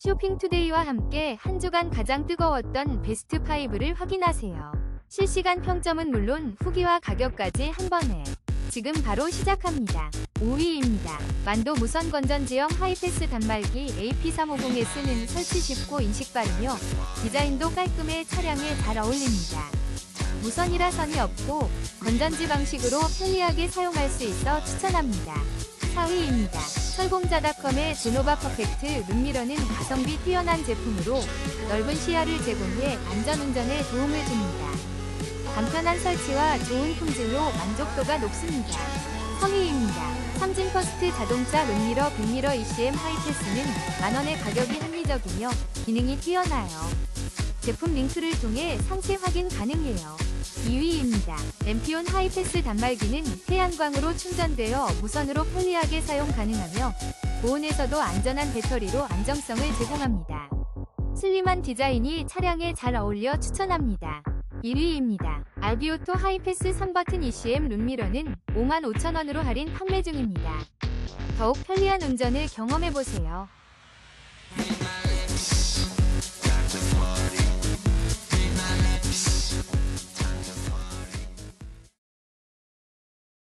쇼핑투데이와 함께 한 주간 가장 뜨거웠던 베스트 5를 확인하세요. 실시간 평점은 물론 후기와 가격까지 한 번에 지금 바로 시작합니다. 5위입니다. 만도 무선 건전지형 하이패스 단말기 AP350S는 설치 쉽고 인식 빠르며 디자인도 깔끔해 차량에 잘 어울립니다. 무선이라 선이 없고 건전지 방식으로 편리하게 사용할 수 있어 추천합니다. 4위입니다. 설공자닷컴의 제노바 퍼펙트 룸미러는 가성비 뛰어난 제품으로 넓은 시야를 제공해 안전운전에 도움을 줍니다. 간편한 설치와 좋은 품질로 만족도가 높습니다. 성의입니다. 삼진퍼스트 자동차 룸미러 100미러 ECM 하이패스는 만원의 가격이 합리적이며 기능이 뛰어나요. 제품 링크를 통해 상세 확인 가능해요. 2위입니다. 엠피온 하이패스 단말기는 태양광으로 충전되어 무선으로 편리하게 사용 가능하며 고온에서도 안전한 배터리로 안정성을 제공합니다. 슬림한 디자인이 차량에 잘 어울려 추천합니다. 1위입니다. 알비오토 하이패스 3버튼 ECM 룸미러는 55,000원으로 할인 판매 중입니다. 더욱 편리한 운전을 경험해보세요.